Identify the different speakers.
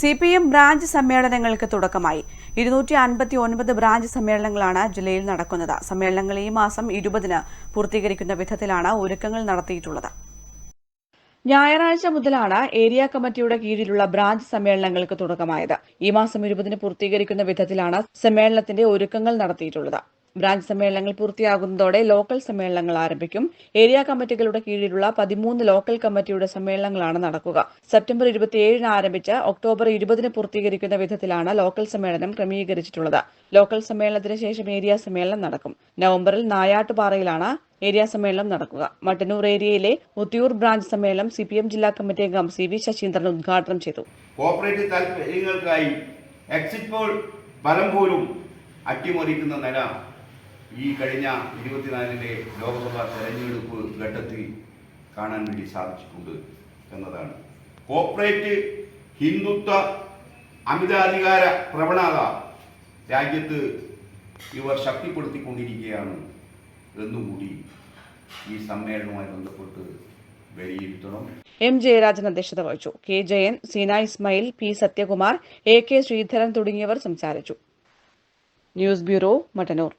Speaker 1: C P M branch സമ്മേളനങ്ങൾക്ക് തുടക്കമായി. ഇരുന്നൂറ്റി അൻപത്തി ഒൻപത് ബ്രാഞ്ച് സമ്മേളനങ്ങളാണ് ജില്ലയിൽ നടക്കുന്നത്. സമ്മേളനങ്ങൾ ഈ മാസം ഇരുപതിന് പൂർത്തീകരിക്കുന്ന വിധത്തിലാണ് ഒരുക്കങ്ങൾ നടത്തിയിട്ടുള്ളത്. ഞായറാഴ്ച മുതലാണ് ഏരിയ കമ്മിറ്റിയുടെ കീഴിലുള്ള ബ്രാഞ്ച് സമ്മേളനങ്ങൾക്ക് തുടക്കമായത്. ഈ മാസം ഇരുപതിന് പൂർത്തീകരിക്കുന്ന വിധത്തിലാണ് സമ്മേളനത്തിന്റെ ഒരുക്കങ്ങൾ നടത്തിയിട്ടുള്ളത്. ബ്രാഞ്ച് സമ്മേളനങ്ങൾ പൂർത്തിയാകുന്നതോടെ ലോക്കൽ സമ്മേളനങ്ങൾ ആരംഭിക്കും. ഏരിയ കമ്മിറ്റികളുടെ കീഴിലുള്ള പതിമൂന്ന് ലോക്കൽ കമ്മിറ്റിയുടെ സമ്മേളനങ്ങളാണ് നടക്കുക. സെപ്റ്റംബർ ഇരുപത്തിയേഴിന് ആരംഭിച്ച് ഒക്ടോബർ ഇരുപതിന് പൂർത്തീകരിക്കുന്ന വിധത്തിലാണ് ലോക്കൽ സമ്മേളനം ക്രമീകരിച്ചിട്ടുള്ളത്. ലോക്കൽ സമ്മേളനത്തിന് ശേഷം ഏരിയ സമ്മേളനം നടക്കും. നവംബറിൽ നായാട്ടുപാറയിലാണ് ഏരിയ സമ്മേളനം നടക്കുക. മട്ടന്നൂർ ഏരിയയിലെ ഉത്തിയൂർ ബ്രാഞ്ച് സമ്മേളനം സി പി എം ജില്ലാ കമ്മിറ്റി അംഗം സി വി ശശീന്ദ്രൻ ഉദ്ഘാടനം ചെയ്തു.
Speaker 2: താല്പര്യങ്ങൾക്കായി അട്ടിമറിക്കുന്ന നില ഈ കഴിഞ്ഞ ഇരുപത്തിനാലിലെ ലോക്സഭാ തെരഞ്ഞെടുപ്പ് ഘട്ടത്തിൽ കാണാൻ വേണ്ടി സാധിച്ചിട്ടുണ്ട് എന്നതാണ്. കോർപ്പറേറ്റ് ഹിന്ദുത്വ അമിതാധികാര പ്രവണത രാജ്യത്ത് ഇവർ ശക്തിപ്പെടുത്തിക്കൊണ്ടിരിക്കുകയാണ് എന്നുകൂടി ഈ സമ്മേളനവുമായി ബന്ധപ്പെട്ട്
Speaker 1: എം ജയരാജൻ അധ്യക്ഷത വഹിച്ചു. K Jayan Seena Ismail P Sathyakumar A K Sreedharan തുടങ്ങിയവർ സംസാരിച്ചു. News bureau Mattannur.